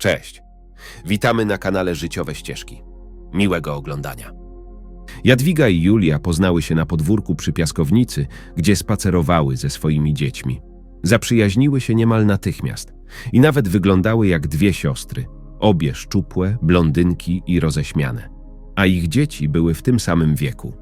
Cześć. Witamy na kanale Życiowe Ścieżki. Miłego oglądania. Jadwiga i Julia poznały się na podwórku przy piaskownicy, gdzie spacerowały ze swoimi dziećmi. Zaprzyjaźniły się niemal natychmiast i nawet wyglądały jak dwie siostry, obie szczupłe, blondynki i roześmiane. A ich dzieci były w tym samym wieku.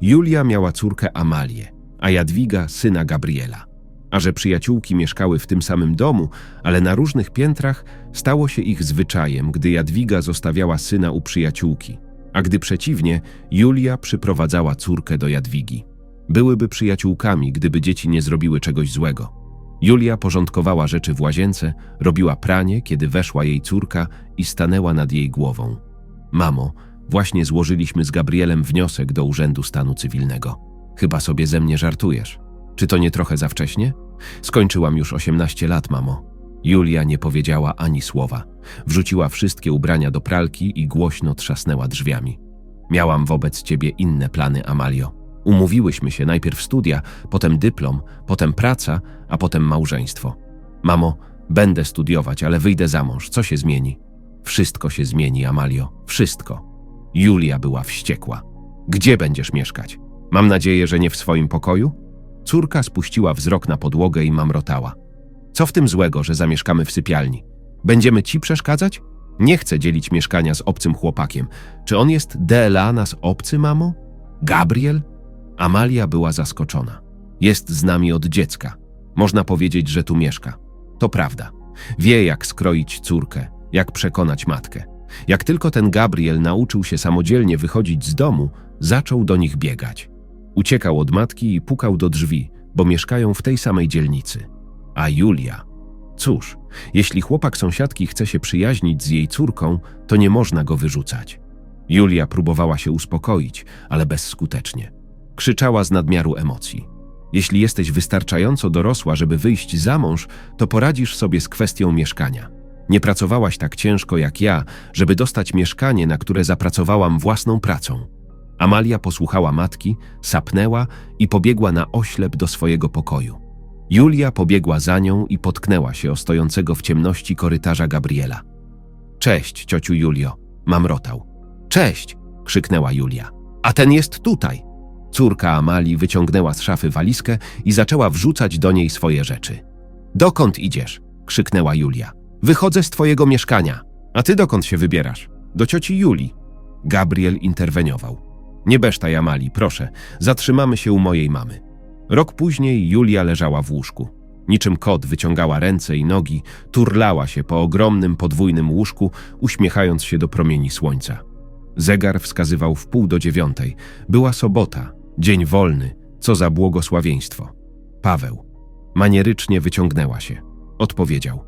Julia miała córkę Amalię, a Jadwiga syna Gabriela. A że przyjaciółki mieszkały w tym samym domu, ale na różnych piętrach, stało się ich zwyczajem, gdy Jadwiga zostawiała syna u przyjaciółki, a gdy przeciwnie, Julia przyprowadzała córkę do Jadwigi. Byłyby przyjaciółkami, gdyby dzieci nie zrobiły czegoś złego. Julia porządkowała rzeczy w łazience, robiła pranie, kiedy weszła jej córka i stanęła nad jej głową. Mamo, właśnie złożyliśmy z Gabrielem wniosek do Urzędu Stanu Cywilnego. Chyba sobie ze mnie żartujesz. Czy to nie trochę za wcześnie? Skończyłam już 18 lat, mamo. Julia nie powiedziała ani słowa. Wrzuciła wszystkie ubrania do pralki i głośno trzasnęła drzwiami. Miałam wobec ciebie inne plany, Amalio. Umówiłyśmy się najpierw studia, potem dyplom, potem praca, a potem małżeństwo. Mamo, będę studiować, ale wyjdę za mąż. Co się zmieni? Wszystko się zmieni, Amalio. Wszystko. Julia była wściekła. Gdzie będziesz mieszkać? Mam nadzieję, że nie w swoim pokoju? Córka spuściła wzrok na podłogę i mamrotała. Co w tym złego, że zamieszkamy w sypialni? Będziemy ci przeszkadzać? Nie chcę dzielić mieszkania z obcym chłopakiem. Czy on jest DLA nas obcy, mamo? Gabriel? Amalia była zaskoczona. Jest z nami od dziecka. Można powiedzieć, że tu mieszka. To prawda. Wie, jak skroić córkę, jak przekonać matkę. Jak tylko ten Gabriel nauczył się samodzielnie wychodzić z domu, zaczął do nich biegać. Uciekał od matki i pukał do drzwi, bo mieszkają w tej samej dzielnicy. A Julia? Cóż, jeśli chłopak sąsiadki chce się przyjaźnić z jej córką, to nie można go wyrzucać. Julia próbowała się uspokoić, ale bezskutecznie. Krzyczała z nadmiaru emocji. Jeśli jesteś wystarczająco dorosła, żeby wyjść za mąż, to poradzisz sobie z kwestią mieszkania. Nie pracowałaś tak ciężko jak ja, żeby dostać mieszkanie, na które zapracowałam własną pracą. Amalia posłuchała matki, sapnęła i pobiegła na oślep do swojego pokoju. Julia pobiegła za nią i potknęła się o stojącego w ciemności korytarza Gabriela. Cześć, ciociu Julio, mamrotał. Cześć, krzyknęła Julia. A ten jest tutaj. Córka Amalii wyciągnęła z szafy walizkę i zaczęła wrzucać do niej swoje rzeczy. Dokąd idziesz? krzyknęła Julia. Wychodzę z twojego mieszkania. A ty dokąd się wybierasz? Do cioci Julii. Gabriel interweniował. Nie besztaj, Amali, proszę. Zatrzymamy się u mojej mamy. Rok później Julia leżała w łóżku. Niczym kot wyciągała ręce i nogi, turlała się po ogromnym podwójnym łóżku, uśmiechając się do promieni słońca. Zegar wskazywał w pół do dziewiątej. Była sobota, dzień wolny, co za błogosławieństwo. Paweł. Manierycznie wyciągnęła się. Odpowiedział.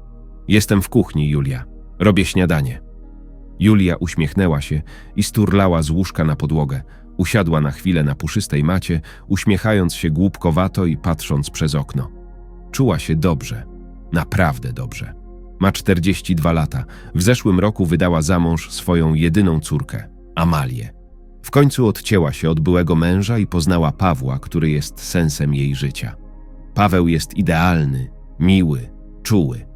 Jestem w kuchni, Julia. Robię śniadanie. Julia uśmiechnęła się i sturlała z łóżka na podłogę. Usiadła na chwilę na puszystej macie, uśmiechając się głupkowato i patrząc przez okno. Czuła się dobrze, naprawdę dobrze. Ma 42 lata. W zeszłym roku wydała za mąż swoją jedyną córkę, Amalię. W końcu odcięła się od byłego męża i poznała Pawła, który jest sensem jej życia. Paweł jest idealny, miły, czuły.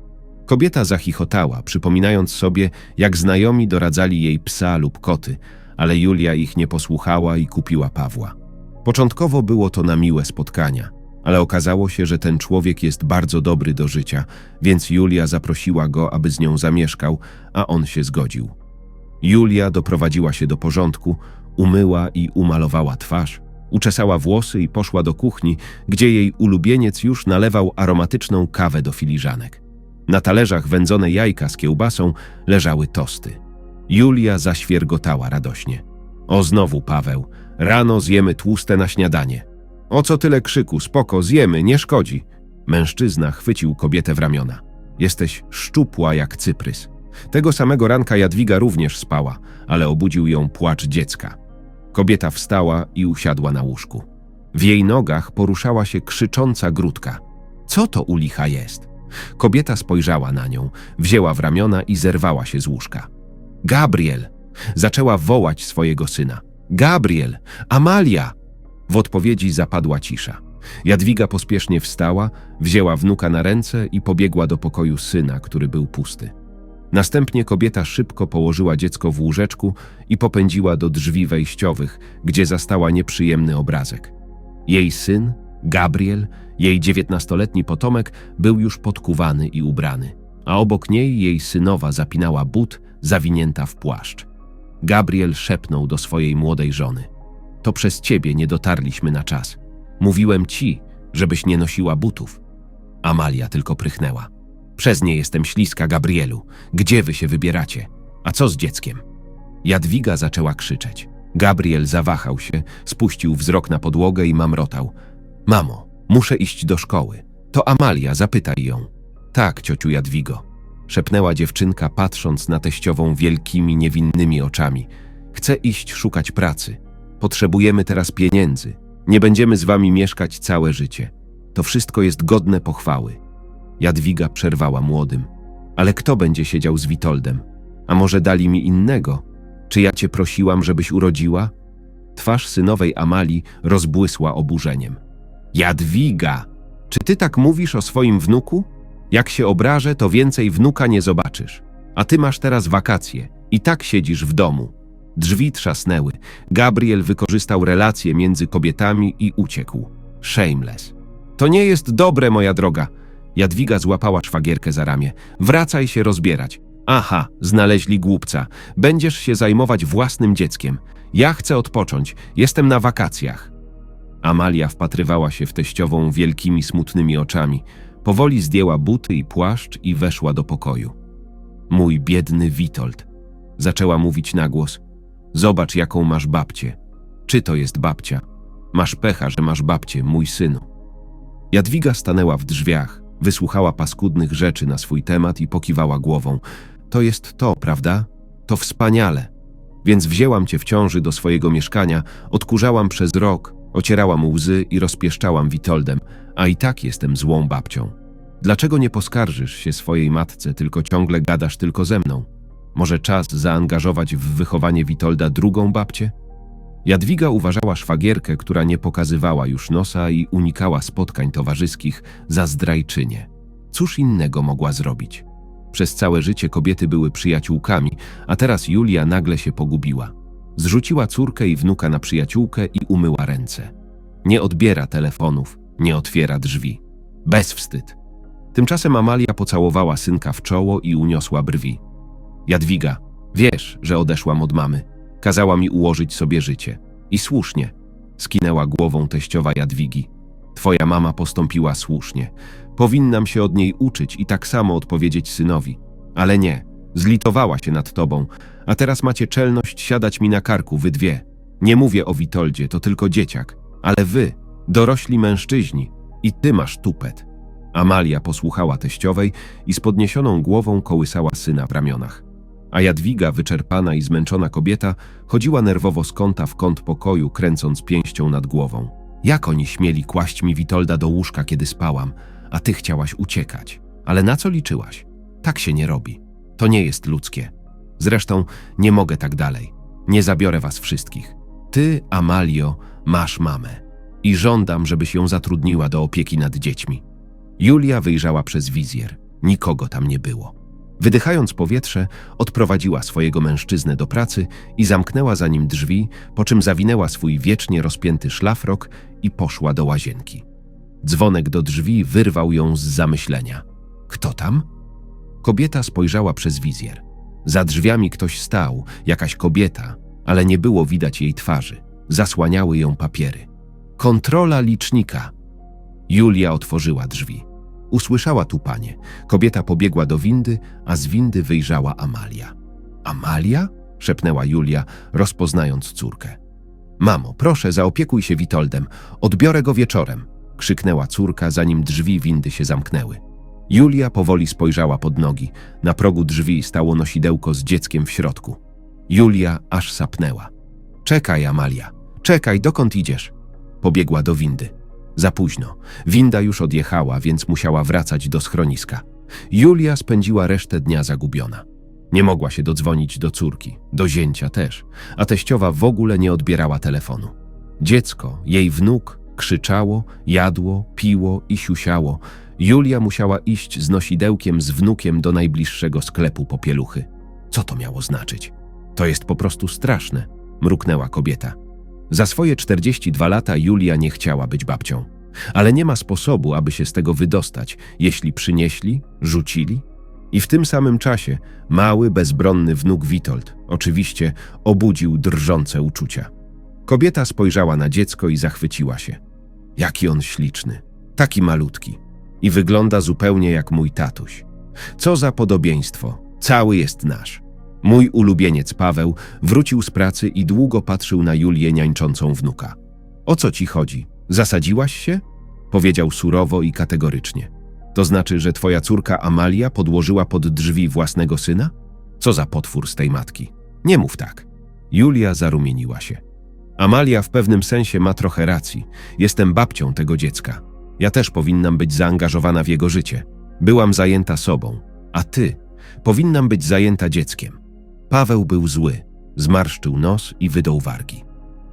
Kobieta zachichotała, przypominając sobie, jak znajomi doradzali jej psa lub koty, ale Julia ich nie posłuchała i kupiła Pawła. Początkowo było to na miłe spotkania, ale okazało się, że ten człowiek jest bardzo dobry do życia, więc Julia zaprosiła go, aby z nią zamieszkał, a on się zgodził. Julia doprowadziła się do porządku, umyła i umalowała twarz, uczesała włosy i poszła do kuchni, gdzie jej ulubieniec już nalewał aromatyczną kawę do filiżanek. Na talerzach wędzone jajka z kiełbasą leżały tosty. Julia zaświergotała radośnie. O znowu Paweł, rano zjemy tłuste na śniadanie. O co tyle krzyku, spoko, zjemy, nie szkodzi. Mężczyzna chwycił kobietę w ramiona. Jesteś szczupła jak cyprys. Tego samego ranka Jadwiga również spała, ale obudził ją płacz dziecka. Kobieta wstała i usiadła na łóżku. W jej nogach poruszała się krzycząca grudka. Co to u licha jest? Kobieta spojrzała na nią, wzięła w ramiona i zerwała się z łóżka. Gabriel! Zaczęła wołać swojego syna. Gabriel! Amalia! W odpowiedzi zapadła cisza. Jadwiga pospiesznie wstała, wzięła wnuka na ręce i pobiegła do pokoju syna, który był pusty. Następnie kobieta szybko położyła dziecko w łóżeczku i popędziła do drzwi wejściowych, gdzie zastała nieprzyjemny obrazek. Jej syn, Gabriel, jej dziewiętnastoletni potomek, był już podkuwany i ubrany, a obok niej jej synowa zapinała but, zawinięta w płaszcz. Gabriel szepnął do swojej młodej żony. To przez ciebie nie dotarliśmy na czas. Mówiłem ci, żebyś nie nosiła butów. Amalia tylko prychnęła. Przez nie jestem śliska, Gabrielu. Gdzie wy się wybieracie? A co z dzieckiem? Jadwiga zaczęła krzyczeć. Gabriel zawahał się, spuścił wzrok na podłogę i mamrotał. Mamo, muszę iść do szkoły. To Amalia, zapytaj ją. Tak, ciociu Jadwigo. Szepnęła dziewczynka, patrząc na teściową wielkimi, niewinnymi oczami. Chcę iść szukać pracy. Potrzebujemy teraz pieniędzy. Nie będziemy z wami mieszkać całe życie. To wszystko jest godne pochwały. Jadwiga przerwała młodym. Ale kto będzie siedział z Witoldem? A może dali mi innego? Czy ja cię prosiłam, żebyś urodziła? Twarz synowej Amalii rozbłysła oburzeniem. Jadwiga! Czy ty tak mówisz o swoim wnuku? Jak się obrażę, to więcej wnuka nie zobaczysz. A ty masz teraz wakacje i tak siedzisz w domu. Drzwi trzasnęły. Gabriel wykorzystał relacje między kobietami i uciekł. Shameless. To nie jest dobre, moja droga. Jadwiga złapała szwagierkę za ramię. Wracaj się rozbierać. Aha, znaleźli głupca. Będziesz się zajmować własnym dzieckiem. Ja chcę odpocząć. Jestem na wakacjach. Amalia wpatrywała się w teściową wielkimi, smutnymi oczami. Powoli zdjęła buty i płaszcz i weszła do pokoju. Mój biedny Witold. Zaczęła mówić na głos. Zobacz, jaką masz babcię. Czy to jest babcia? Masz pecha, że masz babcię, mój synu. Jadwiga stanęła w drzwiach, wysłuchała paskudnych rzeczy na swój temat i pokiwała głową. To jest to, prawda? To wspaniale. Więc wzięłam cię w ciąży do swojego mieszkania, odkurzałam przez rok, ocierałam łzy i rozpieszczałam Witoldem, a i tak jestem złą babcią. Dlaczego nie poskarżysz się swojej matce, tylko ciągle gadasz tylko ze mną? Może czas zaangażować w wychowanie Witolda drugą babcię? Jadwiga uważała szwagierkę, która nie pokazywała już nosa i unikała spotkań towarzyskich, za zdrajczynię. Cóż innego mogła zrobić? Przez całe życie kobiety były przyjaciółkami, a teraz Julia nagle się pogubiła. Zrzuciła córkę i wnuka na przyjaciółkę i umyła ręce. Nie odbiera telefonów, nie otwiera drzwi. Bezwstyd. Tymczasem Amalia pocałowała synka w czoło i uniosła brwi. Jadwiga, wiesz, że odeszłam od mamy. Kazała mi ułożyć sobie życie. I słusznie. Skinęła głową teściowa Jadwigi. Twoja mama postąpiła słusznie. Powinnam się od niej uczyć i tak samo odpowiedzieć synowi. Ale nie. Zlitowała się nad tobą. A teraz macie czelność siadać mi na karku, wy dwie. Nie mówię o Witoldzie, to tylko dzieciak. Ale wy, dorośli mężczyźni. I ty masz tupet. Amalia posłuchała teściowej i z podniesioną głową kołysała syna w ramionach a Jadwiga, wyczerpana i zmęczona kobieta, chodziła nerwowo z kąta w kąt pokoju, kręcąc pięścią nad głową. Jak oni śmieli kłaść mi Witolda do łóżka, kiedy spałam, a ty chciałaś uciekać? Ale na co liczyłaś? Tak się nie robi. To nie jest ludzkie. Zresztą nie mogę tak dalej. Nie zabiorę was wszystkich. Ty, Amalio, masz mamę. I żądam, żebyś ją zatrudniła do opieki nad dziećmi. Julia wyjrzała przez wizjer. Nikogo tam nie było. Wydychając powietrze, odprowadziła swojego mężczyznę do pracy i zamknęła za nim drzwi, po czym zawinęła swój wiecznie rozpięty szlafrok i poszła do łazienki. Dzwonek do drzwi wyrwał ją z zamyślenia. Kto tam? Kobieta spojrzała przez wizjer. Za drzwiami ktoś stał, jakaś kobieta, ale nie było widać jej twarzy. Zasłaniały ją papiery. Kontrola licznika. Julia otworzyła drzwi. Usłyszała tupanie. Kobieta pobiegła do windy, a z windy wyjrzała Amalia. Amalia? szepnęła Julia, rozpoznając córkę. Mamo, proszę, zaopiekuj się Witoldem. Odbiorę go wieczorem, krzyknęła córka, zanim drzwi windy się zamknęły. Julia powoli spojrzała pod nogi. Na progu drzwi stało nosidełko z dzieckiem w środku. Julia aż sapnęła. Czekaj, Amalia, czekaj, dokąd idziesz? Pobiegła do windy. Za późno. Winda już odjechała, więc musiała wracać do schroniska. Julia spędziła resztę dnia zagubiona. Nie mogła się dodzwonić do córki, do zięcia też, a teściowa w ogóle nie odbierała telefonu. Dziecko, jej wnuk, Krzyczało, jadło, piło i siusiało. Julia musiała iść z nosidełkiem z wnukiem do najbliższego sklepu popieluchy. Co to miało znaczyć? To jest po prostu straszne, mruknęła kobieta. Za swoje 42 lata Julia nie chciała być babcią. Ale nie ma sposobu, aby się z tego wydostać, jeśli przynieśli, rzucili. I w tym samym czasie mały, bezbronny wnuk Witold, oczywiście, obudził drżące uczucia. Kobieta spojrzała na dziecko i zachwyciła się. Jaki on śliczny, taki malutki. I wygląda zupełnie jak mój tatuś. Co za podobieństwo, cały jest nasz. Mój ulubieniec Paweł wrócił z pracy i długo patrzył na Julię niańczącą wnuka. O co ci chodzi? Zasadziłaś się? Powiedział surowo i kategorycznie. To znaczy, że twoja córka Amalia podłożyła pod drzwi własnego syna? Co za potwór z tej matki? Nie mów tak. Julia zarumieniła się. Amalia w pewnym sensie ma trochę racji. Jestem babcią tego dziecka. Ja też powinnam być zaangażowana w jego życie. Byłam zajęta sobą. A ty? Powinnam być zajęta dzieckiem. Paweł był zły. Zmarszczył nos i wydął wargi.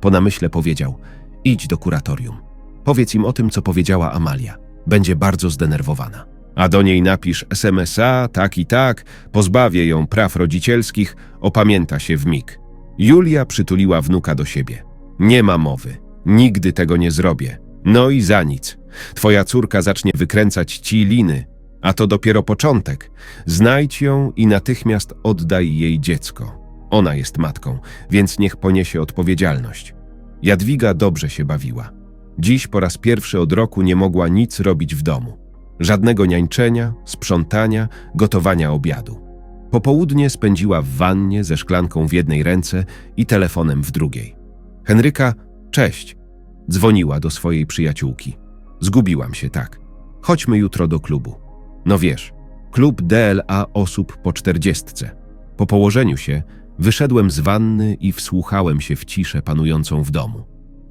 Po namyśle powiedział: Idź do kuratorium. Powiedz im o tym, co powiedziała Amalia. Będzie bardzo zdenerwowana. A do niej napisz SMS-a, tak i tak, pozbawię ją praw rodzicielskich, opamięta się w mig. Julia przytuliła wnuka do siebie. Nie ma mowy. Nigdy tego nie zrobię. No i za nic. Twoja córka zacznie wykręcać ci liny, a to dopiero początek. Znajdź ją i natychmiast oddaj jej dziecko. Ona jest matką, więc niech poniesie odpowiedzialność. Jadwiga dobrze się bawiła. Dziś po raz pierwszy od roku nie mogła nic robić w domu. Żadnego niańczenia, sprzątania, gotowania obiadu. Popołudnie spędziła w wannie ze szklanką w jednej ręce i telefonem w drugiej. Henryka, cześć. Dzwoniła do swojej przyjaciółki. Zgubiłam się, tak. Chodźmy jutro do klubu. No wiesz, klub DLA osób po czterdziestce. Po położeniu się wyszedłem z wanny i wsłuchałem się w ciszę panującą w domu.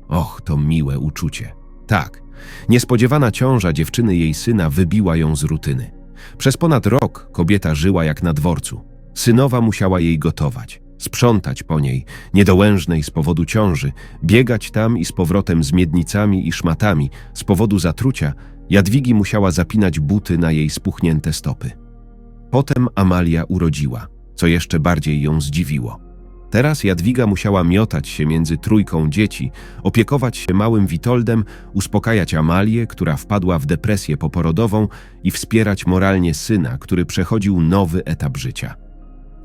Och, to miłe uczucie. Tak, niespodziewana ciąża dziewczyny jej syna wybiła ją z rutyny. Przez ponad rok kobieta żyła jak na dworcu. Synowa musiała jej gotować, sprzątać po niej, niedołężnej z powodu ciąży, biegać tam i z powrotem z miednicami i szmatami z powodu zatrucia, Jadwigi musiała zapinać buty na jej spuchnięte stopy. Potem Amalia urodziła, co jeszcze bardziej ją zdziwiło. Teraz Jadwiga musiała miotać się między trójką dzieci, opiekować się małym Witoldem, uspokajać Amalię, która wpadła w depresję poporodową i wspierać moralnie syna, który przechodził nowy etap życia.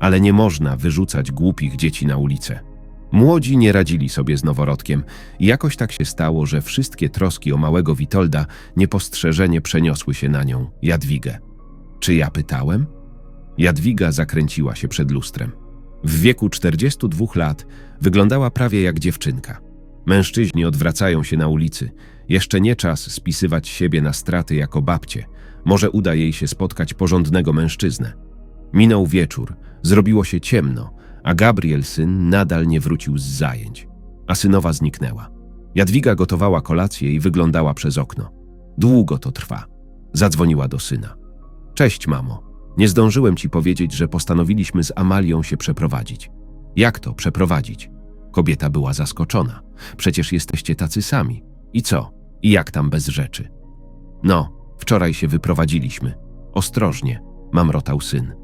Ale nie można wyrzucać głupich dzieci na ulicę. Młodzi nie radzili sobie z noworodkiem jakoś tak się stało, że wszystkie troski o małego Witolda niepostrzeżenie przeniosły się na nią, Jadwigę. Czy ja pytałem? Jadwiga zakręciła się przed lustrem. W wieku 42 lat wyglądała prawie jak dziewczynka. Mężczyźni odwracają się na ulicy. Jeszcze nie czas spisywać siebie na straty jako babcie. Może uda jej się spotkać porządnego mężczyznę. Minął wieczór, zrobiło się ciemno, a Gabriel syn nadal nie wrócił z zajęć. A synowa zniknęła. Jadwiga gotowała kolację i wyglądała przez okno. Długo to trwa. Zadzwoniła do syna. Cześć, mamo. Nie zdążyłem ci powiedzieć, że postanowiliśmy z Amalią się przeprowadzić. Jak to przeprowadzić? Kobieta była zaskoczona. Przecież jesteście tacy sami. I co? I jak tam bez rzeczy? No, wczoraj się wyprowadziliśmy. Ostrożnie, mamrotał syn.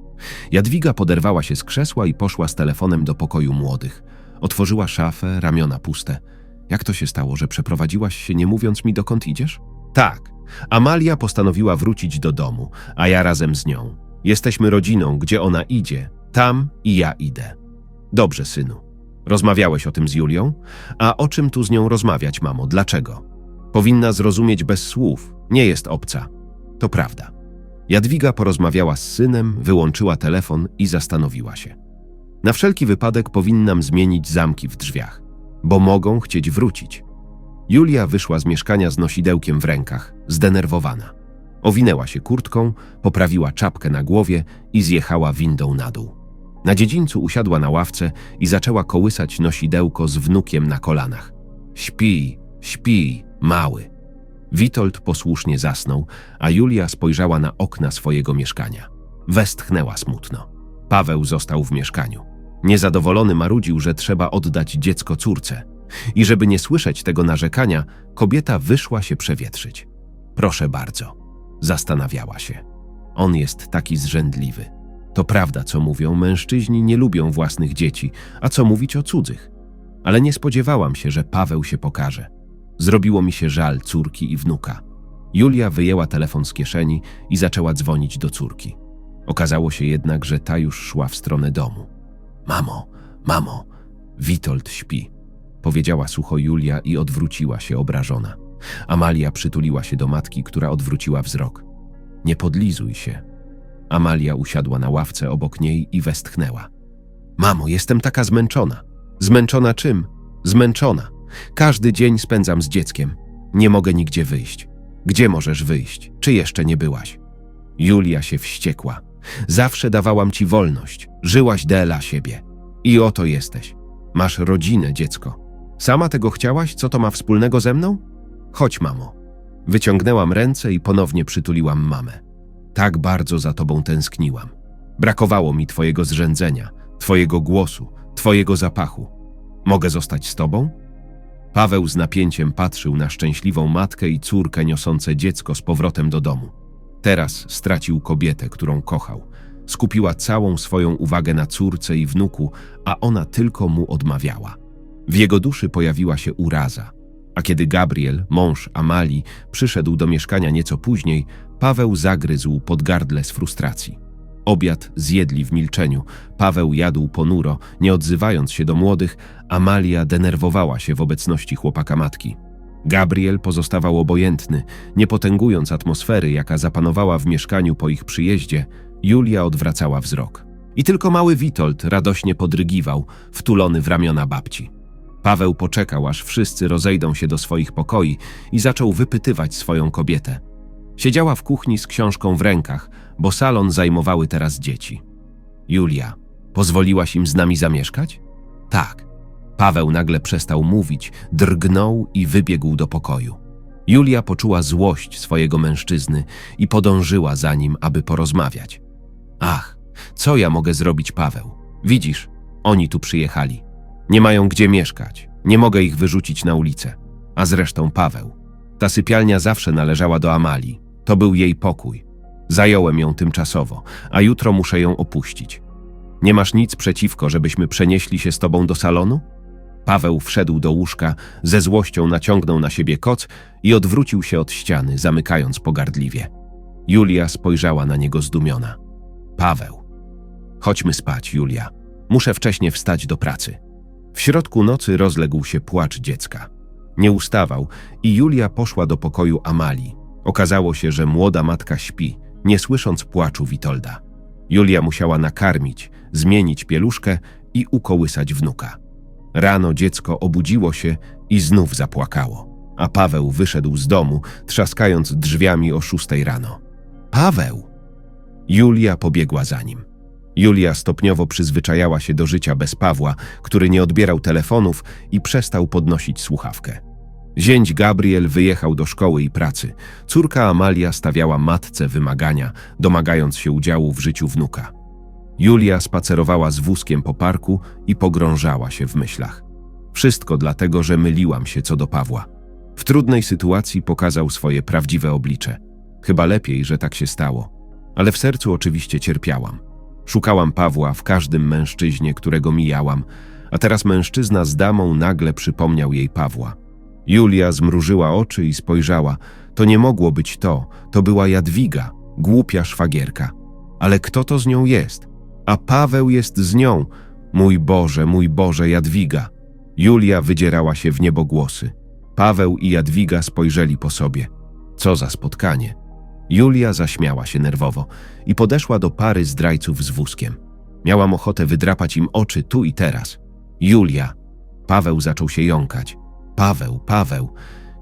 Jadwiga poderwała się z krzesła i poszła z telefonem do pokoju młodych. Otworzyła szafę, ramiona puste. Jak to się stało, że przeprowadziłaś się nie mówiąc mi dokąd idziesz? Tak. Amalia postanowiła wrócić do domu, a ja razem z nią. Jesteśmy rodziną, gdzie ona idzie, tam i ja idę. Dobrze, synu. Rozmawiałeś o tym z Julią? A o czym tu z nią rozmawiać, mamo? Dlaczego? Powinna zrozumieć bez słów, nie jest obca. To prawda. Jadwiga porozmawiała z synem, wyłączyła telefon i zastanowiła się. Na wszelki wypadek powinnam zmienić zamki w drzwiach, bo mogą chcieć wrócić. Julia wyszła z mieszkania z nosidełkiem w rękach, zdenerwowana. Owinęła się kurtką, poprawiła czapkę na głowie i zjechała windą na dół. Na dziedzińcu usiadła na ławce i zaczęła kołysać nosidełko z wnukiem na kolanach. Śpi, śpi, mały. Witold posłusznie zasnął, a Julia spojrzała na okna swojego mieszkania. Westchnęła smutno. Paweł został w mieszkaniu. Niezadowolony marudził, że trzeba oddać dziecko córce. I żeby nie słyszeć tego narzekania, kobieta wyszła się przewietrzyć. Proszę bardzo, zastanawiała się. On jest taki zrzędliwy. To prawda, co mówią, mężczyźni nie lubią własnych dzieci, a co mówić o cudzych. Ale nie spodziewałam się, że Paweł się pokaże. Zrobiło mi się żal córki i wnuka. Julia wyjęła telefon z kieszeni i zaczęła dzwonić do córki. Okazało się jednak, że ta już szła w stronę domu. Mamo, mamo, Witold śpi, powiedziała sucho Julia i odwróciła się obrażona. Amalia przytuliła się do matki, która odwróciła wzrok. Nie podlizuj się. Amalia usiadła na ławce obok niej i westchnęła. Mamo, jestem taka zmęczona. Zmęczona czym? Zmęczona. Każdy dzień spędzam z dzieckiem. Nie mogę nigdzie wyjść. Gdzie możesz wyjść? Czy jeszcze nie byłaś? Julia się wściekła. Zawsze dawałam ci wolność. Żyłaś dla siebie. I oto jesteś. Masz rodzinę, dziecko. Sama tego chciałaś? Co to ma wspólnego ze mną? Chodź, mamo. Wyciągnęłam ręce i ponownie przytuliłam mamę. Tak bardzo za tobą tęskniłam. Brakowało mi twojego zrzędzenia, twojego głosu, twojego zapachu. Mogę zostać z tobą? Paweł z napięciem patrzył na szczęśliwą matkę i córkę niosące dziecko z powrotem do domu. Teraz stracił kobietę, którą kochał. Skupiła całą swoją uwagę na córce i wnuku, a ona tylko mu odmawiała. W jego duszy pojawiła się uraza. A kiedy Gabriel, mąż Amalii, przyszedł do mieszkania nieco później, Paweł zagryzł pod gardle z frustracji. Obiad zjedli w milczeniu. Paweł jadł ponuro, nie odzywając się do młodych, Amalia denerwowała się w obecności chłopaka matki. Gabriel pozostawał obojętny, nie potęgując atmosfery, jaka zapanowała w mieszkaniu po ich przyjeździe, Julia odwracała wzrok. I tylko mały Witold radośnie podrygiwał, wtulony w ramiona babci. Paweł poczekał, aż wszyscy rozejdą się do swoich pokoi i zaczął wypytywać swoją kobietę. Siedziała w kuchni z książką w rękach, bo salon zajmowały teraz dzieci. Julia, pozwoliłaś im z nami zamieszkać? Tak. Paweł nagle przestał mówić, drgnął i wybiegł do pokoju. Julia poczuła złość swojego mężczyzny i podążyła za nim, aby porozmawiać. Ach, co ja mogę zrobić, Paweł? Widzisz, oni tu przyjechali. Nie mają gdzie mieszkać. Nie mogę ich wyrzucić na ulicę. A zresztą Paweł. Ta sypialnia zawsze należała do Amalii. To był jej pokój. Zająłem ją tymczasowo, a jutro muszę ją opuścić. Nie masz nic przeciwko, żebyśmy przenieśli się z tobą do salonu? Paweł wszedł do łóżka, ze złością naciągnął na siebie koc i odwrócił się od ściany, zamykając pogardliwie. Julia spojrzała na niego zdumiona. Paweł. Chodźmy spać, Julia. Muszę wcześnie wstać do pracy. W środku nocy rozległ się płacz dziecka. Nie ustawał i Julia poszła do pokoju Amalii. Okazało się, że młoda matka śpi, nie słysząc płaczu Witolda. Julia musiała nakarmić, zmienić pieluszkę i ukołysać wnuka. Rano dziecko obudziło się i znów zapłakało, a Paweł wyszedł z domu, trzaskając drzwiami o szóstej rano. Paweł! Julia pobiegła za nim. Julia stopniowo przyzwyczajała się do życia bez Pawła, który nie odbierał telefonów i przestał podnosić słuchawkę. Zięć Gabriel wyjechał do szkoły i pracy. Córka Amalia stawiała matce wymagania, domagając się udziału w życiu wnuka. Julia spacerowała z wózkiem po parku i pogrążała się w myślach. Wszystko dlatego, że myliłam się co do Pawła. W trudnej sytuacji pokazał swoje prawdziwe oblicze. Chyba lepiej, że tak się stało. Ale w sercu oczywiście cierpiałam. Szukałam Pawła w każdym mężczyźnie, którego mijałam, a teraz mężczyzna z damą nagle przypomniał jej Pawła. Julia zmrużyła oczy i spojrzała. To nie mogło być to, to była Jadwiga, głupia szwagierka. Ale kto to z nią jest? A Paweł jest z nią. Mój Boże, mój Boże, Jadwiga. Julia wydzierała się w niebogłosy. Paweł i Jadwiga spojrzeli po sobie. Co za spotkanie. Julia zaśmiała się nerwowo i podeszła do pary zdrajców z wózkiem. Miałam ochotę wydrapać im oczy tu i teraz. Julia. Paweł zaczął się jąkać. Paweł, Paweł.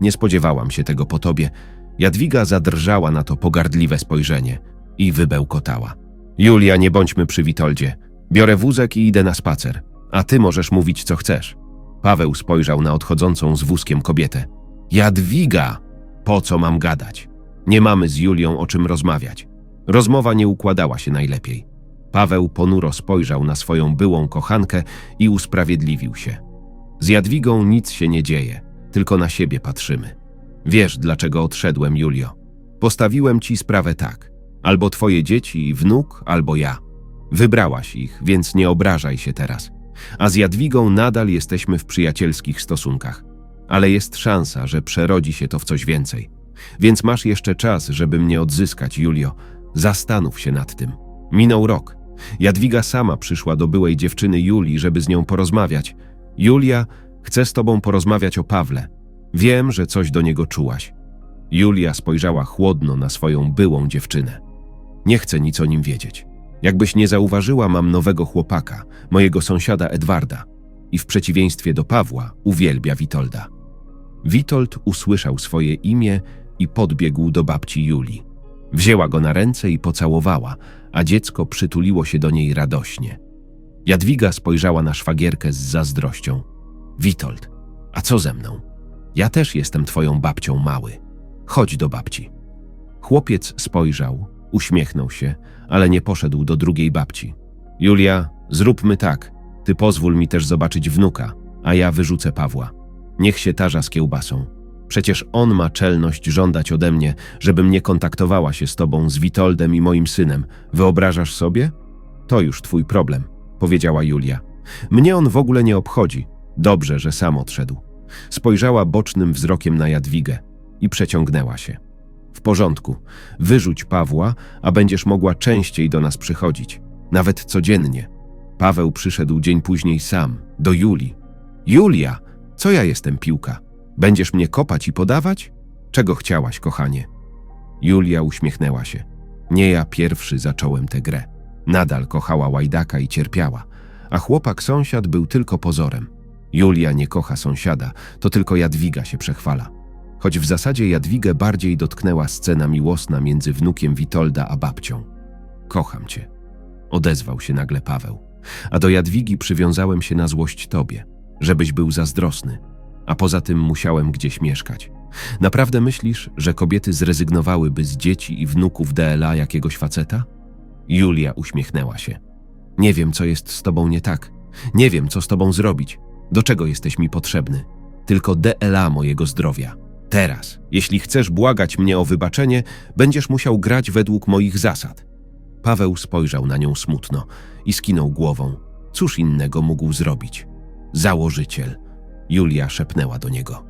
Nie spodziewałam się tego po tobie. Jadwiga zadrżała na to pogardliwe spojrzenie i wybełkotała. Julia, nie bądźmy przy Witoldzie. Biorę wózek i idę na spacer, a ty możesz mówić, co chcesz. Paweł spojrzał na odchodzącą z wózkiem kobietę. Jadwiga! Po co mam gadać? Nie mamy z Julią o czym rozmawiać. Rozmowa nie układała się najlepiej. Paweł ponuro spojrzał na swoją byłą kochankę i usprawiedliwił się. Z Jadwigą nic się nie dzieje, tylko na siebie patrzymy. Wiesz, dlaczego odszedłem, Julio. Postawiłem ci sprawę tak. Albo twoje dzieci i wnuk, albo ja. Wybrałaś ich, więc nie obrażaj się teraz. A z Jadwigą nadal jesteśmy w przyjacielskich stosunkach. Ale jest szansa, że przerodzi się to w coś więcej. Więc masz jeszcze czas, żeby mnie odzyskać, Julio. Zastanów się nad tym. Minął rok. Jadwiga sama przyszła do byłej dziewczyny Julii, żeby z nią porozmawiać. Julia chce z tobą porozmawiać o Pawle. Wiem, że coś do niego czułaś. Julia spojrzała chłodno na swoją byłą dziewczynę. Nie chcę nic o nim wiedzieć. Jakbyś nie zauważyła, mam nowego chłopaka, mojego sąsiada Edwarda. I w przeciwieństwie do Pawła uwielbia Witolda. Witold usłyszał swoje imię i podbiegł do babci Julii. Wzięła go na ręce i pocałowała, a dziecko przytuliło się do niej radośnie. Jadwiga spojrzała na szwagierkę z zazdrością. Witold, a co ze mną? Ja też jestem twoją babcią mały. Chodź do babci. Chłopiec spojrzał, uśmiechnął się, ale nie poszedł do drugiej babci. Julia, zróbmy tak. Ty pozwól mi też zobaczyć wnuka, a ja wyrzucę Pawła. Niech się tarza z kiełbasą. Przecież on ma czelność żądać ode mnie, żebym nie kontaktowała się z tobą, z Witoldem i moim synem. Wyobrażasz sobie? To już twój problem, powiedziała Julia. Mnie on w ogóle nie obchodzi. Dobrze, że sam odszedł. Spojrzała bocznym wzrokiem na Jadwigę i przeciągnęła się. W porządku, wyrzuć Pawła, a będziesz mogła częściej do nas przychodzić, nawet codziennie. Paweł przyszedł dzień później sam, do Julii. Julia, co ja jestem piłka? Będziesz mnie kopać i podawać? Czego chciałaś, kochanie? Julia uśmiechnęła się. Nie ja pierwszy zacząłem tę grę. Nadal kochała łajdaka i cierpiała, a chłopak sąsiad był tylko pozorem. Julia nie kocha sąsiada, to tylko Jadwiga się przechwala. Choć w zasadzie Jadwigę bardziej dotknęła scena miłosna między wnukiem Witolda a babcią. Kocham cię, odezwał się nagle Paweł. A do Jadwigi przywiązałem się na złość tobie, żebyś był zazdrosny, a poza tym musiałem gdzieś mieszkać. Naprawdę myślisz, że kobiety zrezygnowałyby z dzieci i wnuków DLA jakiegoś faceta? Julia uśmiechnęła się. Nie wiem, co jest z tobą nie tak. Nie wiem, co z tobą zrobić. Do czego jesteś mi potrzebny? Tylko DLA mojego zdrowia. Teraz, jeśli chcesz błagać mnie o wybaczenie, będziesz musiał grać według moich zasad. Paweł spojrzał na nią smutno i skinął głową. Cóż innego mógł zrobić? Założyciel. Julia szepnęła do niego.